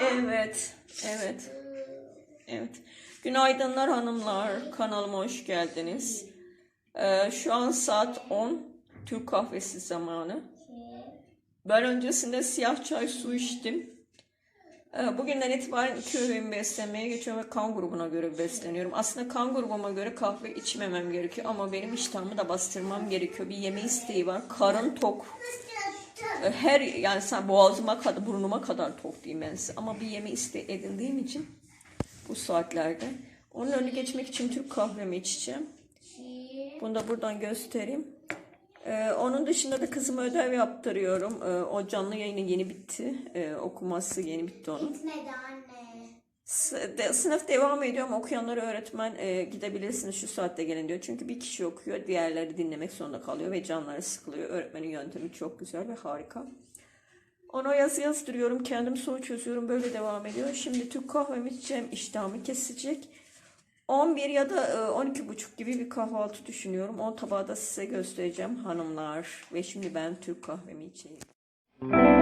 Evet, evet, evet. Günaydınlar hanımlar, kanalıma hoş geldiniz. Ee, şu an saat 10, Türk kahvesi zamanı. Ben öncesinde siyah çay su içtim. Ee, Bugünden itibaren iki öğün beslenmeye geçiyorum ve kan grubuna göre besleniyorum. Aslında kan grubuma göre kahve içmemem gerekiyor ama benim iştahımı da bastırmam gerekiyor. Bir yeme isteği var. Karın tok. Her yani sen boğazıma kadar, burnuma kadar tok diyeyim ben size. Ama bir yeme isteği edindiğim için bu saatlerde. Onun önüne geçmek için Türk kahvemi içeceğim. Bunu da buradan göstereyim. Ee, onun dışında da kızıma ödev yaptırıyorum. Ee, o canlı yayını yeni bitti. Ee, okuması yeni bitti onun. Gitmedi anne. Sınıf devam ediyor ama okuyanlara öğretmen e, gidebilirsiniz şu saatte gelin diyor. Çünkü bir kişi okuyor, diğerleri dinlemek zorunda kalıyor ve canları sıkılıyor. Öğretmenin yöntemi çok güzel ve harika. Ona yazı yazdırıyorum, kendim soru çözüyorum, böyle devam ediyor. Şimdi Türk kahvemi içeceğim, iştahımı kesecek. 11 ya da e, 12.30 gibi bir kahvaltı düşünüyorum. O tabağı da size göstereceğim hanımlar. Ve şimdi ben Türk kahvemi içeyim.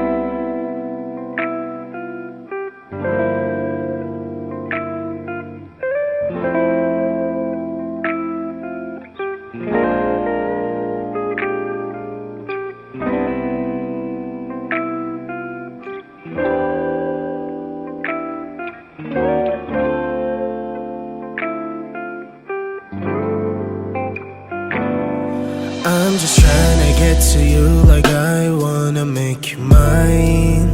Get to you like I wanna make you mine.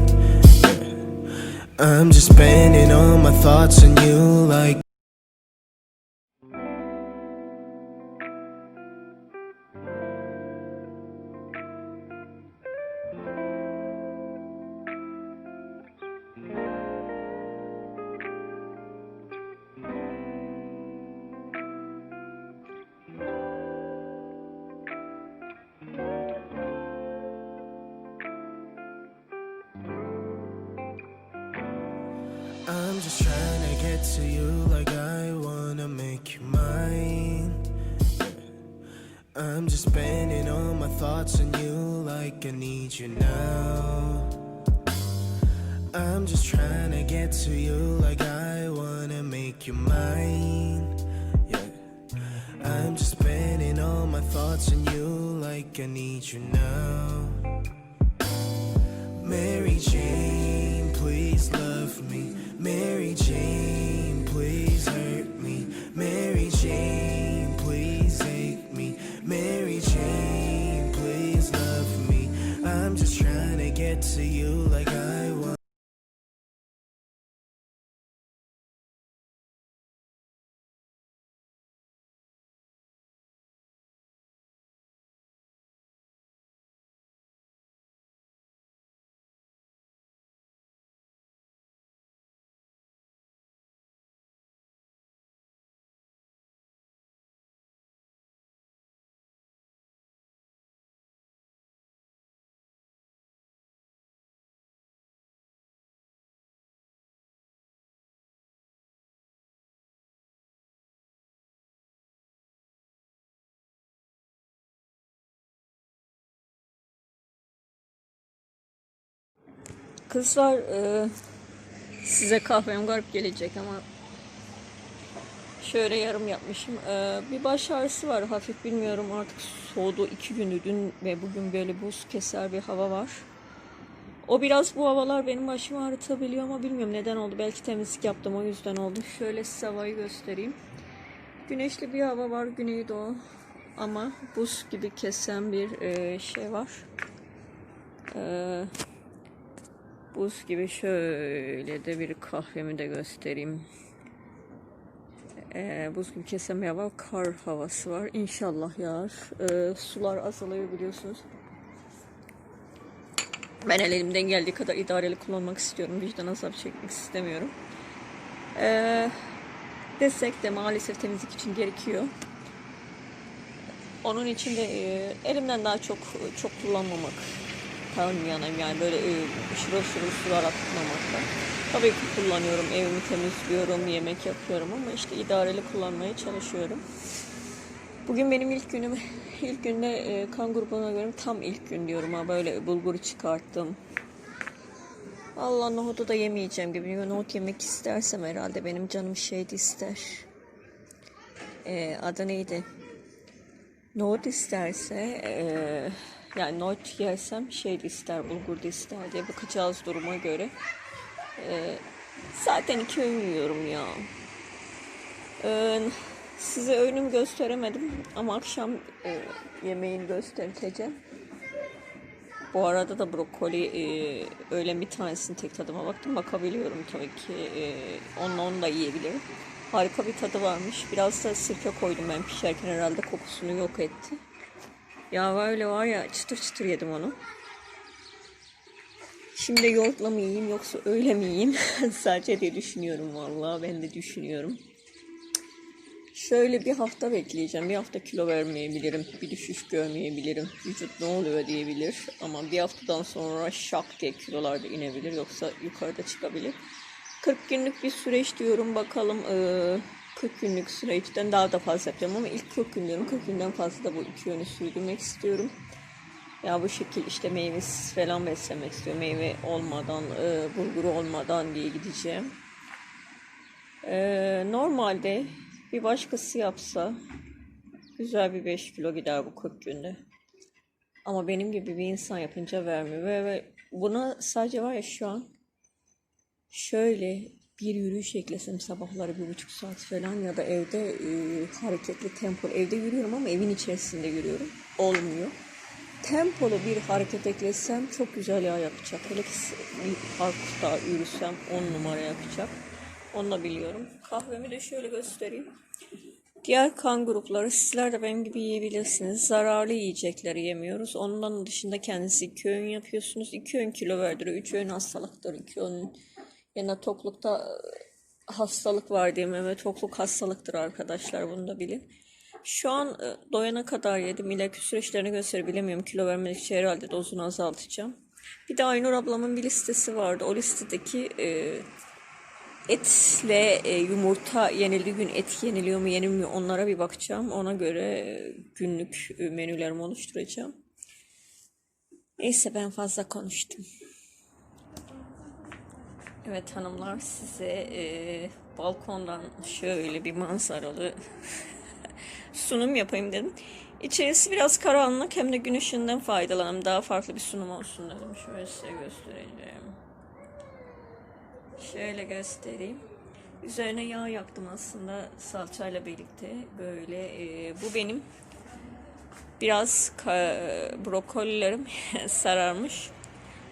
I'm just spending all my thoughts on you like. To to you like I wanna make you mine. I'm just spending all my thoughts on you like I need you now. I'm just trying to get to you like I wanna make you mine. Yeah. I'm just spending all my thoughts on you like I need you now. Mary Jane, please love me. Mary Jane, please hurt me. Mary Jane, please hate me. Mary Jane, please love me. I'm just trying to get to you like Kızlar e, size kahvem garip gelecek ama şöyle yarım yapmışım. E, bir baş ağrısı var hafif bilmiyorum artık soğudu iki gündü dün ve bugün böyle buz keser bir hava var. O biraz bu havalar benim başımı ağrıtabiliyor ama bilmiyorum neden oldu. Belki temizlik yaptım o yüzden oldu. Şöyle size havayı göstereyim. Güneşli bir hava var Güneydoğu ama buz gibi kesen bir e, şey var. Eee Buz gibi şöyle de bir kahvemi de göstereyim. Ee, buz gibi kesen bir hava, kar havası var. İnşallah yağar. Ee, sular azalıyor biliyorsunuz. Ben el elimden geldiği kadar idareli kullanmak istiyorum. Vicdan azabı çekmek istemiyorum. Ee, desek de maalesef temizlik için gerekiyor. Onun için de e, elimden daha çok çok kullanmamak Tanrım yanayım yani böyle e, şırıl şırıl sular atmamakla. Tabii ki kullanıyorum, evimi temizliyorum, yemek yapıyorum ama işte idareli kullanmaya çalışıyorum. Bugün benim ilk günüm, ilk günde e, kan grubuna göre tam ilk gün diyorum ha böyle bulgur çıkarttım. Allah nohudu da yemeyeceğim gibi. Nohut yemek istersem herhalde benim canım şeydi ister. Ee, adı neydi? Nohut isterse ee, yani nohut yersem şey de ister bulgur da ister diye bakacağız duruma göre. Ee, zaten iki öğün yiyorum ya. Ee, size öğünümü gösteremedim ama akşam e, yemeğini göstereceğim. Bu arada da brokoli e, öğlen bir tanesini tek tadıma baktım. Bakabiliyorum tabii ki. E, onunla onu da yiyebilirim. Harika bir tadı varmış. Biraz da sirke koydum ben pişerken herhalde kokusunu yok etti. Ya öyle var ya çıtır çıtır yedim onu. Şimdi yoğurtla mı yiyeyim yoksa öyle mi yiyeyim? Sadece diye düşünüyorum vallahi ben de düşünüyorum. Şöyle bir hafta bekleyeceğim. Bir hafta kilo vermeyebilirim. Bir düşüş görmeyebilirim. Vücut ne oluyor diyebilir. Ama bir haftadan sonra şak diye kilolar da inebilir. Yoksa yukarıda çıkabilir. 40 günlük bir süreç diyorum. Bakalım eee, 40 günlük süreçten daha da fazla yapacağım. Ama ilk 40 gün diyorum. 40 günden fazla da bu iki yönü sürdürmek istiyorum. Ya bu şekil işte meyvesiz falan beslemek istiyorum. Meyve olmadan, eee bulgur olmadan diye gideceğim. Ee, normalde bir başkası yapsa güzel bir 5 kilo gider bu 40 günde. Ama benim gibi bir insan yapınca vermiyor. Ve, ve buna sadece var ya şu an şöyle bir yürüyüş eklesem sabahları bir buçuk saat falan ya da evde e, hareketli tempo evde yürüyorum ama evin içerisinde yürüyorum. Olmuyor. Tempolu bir hareket eklesem çok güzel yağ yakacak. Hele ki parkta yürüsem 10 numara yakacak. Onu da biliyorum. Kahvemi de şöyle göstereyim. Diğer kan grupları sizler de benim gibi yiyebilirsiniz. Zararlı yiyecekleri yemiyoruz. Ondan dışında kendisi iki öğün yapıyorsunuz. İki öğün kilo verdiriyor. Üç öğün hastalıktır. İki öğün yana toklukta e, hastalık var diyeyim ve tokluk hastalıktır arkadaşlar. Bunu da bilin. Şu an e, doyana kadar yedim. İleriki süreçlerini gösterebilemiyorum. Kilo vermek için herhalde dozunu azaltacağım. Bir de Aynur ablamın bir listesi vardı. O listedeki e, etle e, yumurta yenildiği gün et yeniliyor mu yenilmiyor onlara bir bakacağım. Ona göre e, günlük menülerimi oluşturacağım. Neyse ben fazla konuştum. Evet hanımlar size e, balkondan şöyle bir manzaralı sunum yapayım dedim. İçerisi biraz karanlık hem de gün ışığından faydalanayım. Daha farklı bir sunum olsun dedim. Şöyle size göstereceğim. Şöyle göstereyim. Üzerine yağ yaktım aslında salçayla birlikte. Böyle e, bu benim biraz brokolilerim sararmış.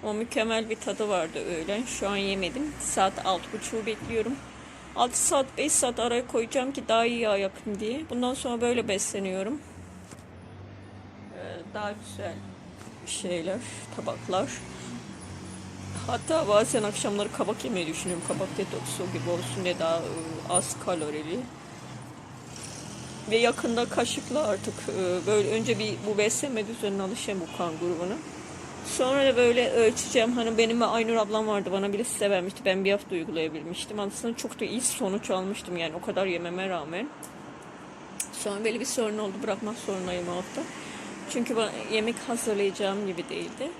Ama mükemmel bir tadı vardı öğlen. Şu an yemedim. Saat 6.30'u bekliyorum. 6 saat 5 saat araya koyacağım ki daha iyi yağ yakın diye. Bundan sonra böyle besleniyorum. Ee, daha güzel şeyler, tabaklar. Hatta bazen akşamları kabak yemeyi düşünüyorum. Kabak detoksu gibi olsun diye daha e, az kalorili. Ve yakında kaşıkla artık e, böyle önce bir bu beslenme düzenine alışayım bu kan grubuna. Sonra da böyle ölçeceğim. Hani benim ve Aynur ablam vardı. Bana bir liste vermişti. Ben bir hafta uygulayabilmiştim. Aslında çok da iyi sonuç almıştım yani o kadar yememe rağmen. Sonra böyle bir sorun oldu. Bırakmak zorundayım o hafta. Çünkü bana yemek hazırlayacağım gibi değildi.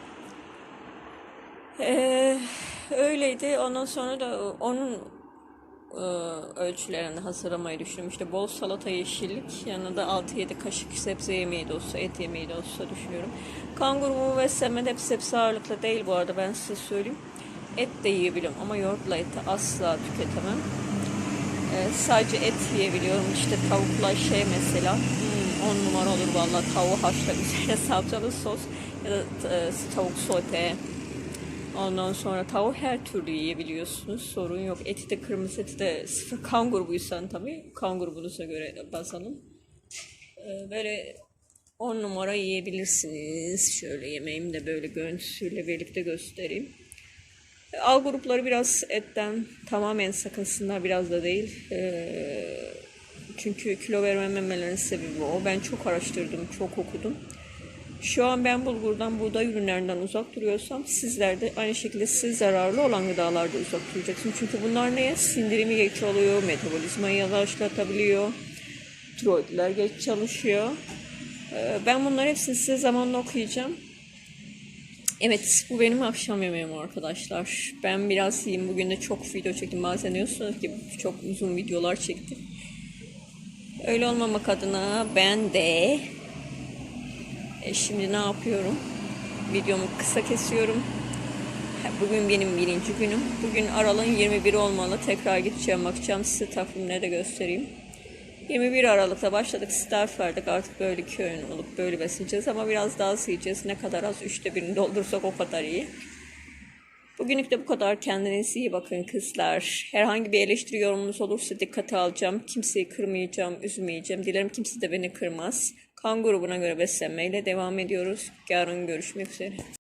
Ee, öyleydi. Ondan sonra da onun e, ölçülerini hazırlamayı düşünmüştüm. İşte bol salata yeşillik, yanında 6-7 kaşık sebze yemeği de olsa, et yemeği de olsa düşünüyorum. Kan grubu beslenmede hepsi hepsi ağırlıklı değil bu arada ben size söyleyeyim. Et de yiyebiliyorum ama yoğurtla eti asla tüketemem. Ee, sadece et yiyebiliyorum. İşte tavukla şey mesela 10 numara olur vallahi tavuğu haşla üzerine salçalı sos ya da e, tavuk sote Ondan sonra tavuk her türlü yiyebiliyorsunuz. Sorun yok. Eti de kırmızı eti de sıfır kan grubuysan tabii. Kan grubunuza göre basalım. Ee, böyle 10 numara yiyebilirsiniz. Şöyle yemeğimi de böyle görüntüsüyle birlikte göstereyim. A grupları biraz etten tamamen sakınsınlar biraz da değil. Ee, çünkü kilo vermemelerinin sebebi o. Ben çok araştırdım, çok okudum. Şu an ben bulgurdan, buğday ürünlerinden uzak duruyorsam sizler de aynı şekilde siz zararlı olan gıdalarda uzak duracaksınız. Çünkü bunlar neye? Sindirimi geç oluyor, metabolizmayı yavaşlatabiliyor, tiroidler geç çalışıyor. Ee, Ben bunların hepsini size zamanla okuyacağım. Evet bu benim akşam yemeğim arkadaşlar. Ben biraz yiyeyim. Bugün de çok video çektim. Bazen diyorsunuz ki çok uzun videolar çektim. Öyle olmamak adına ben de e, şimdi ne yapıyorum? Videomu kısa kesiyorum. Bugün benim birinci günüm. Bugün Aralık'ın 21 olmalı. Tekrar gideceğim bakacağım. Size takvimleri de göstereyim. 21 Aralık'ta başladık. Start verdik. Artık böyle iki öğün olup böyle besleyeceğiz. Ama biraz daha az. Ne kadar az? Üçte birini doldursak o kadar iyi. Bugünlük de bu kadar. Kendinize iyi bakın kızlar. Herhangi bir eleştiri yorumunuz olursa dikkate alacağım. Kimseyi kırmayacağım, üzmeyeceğim. Dilerim kimse de beni kırmaz. Kan grubuna göre beslenmeyle devam ediyoruz. Yarın görüşmek üzere.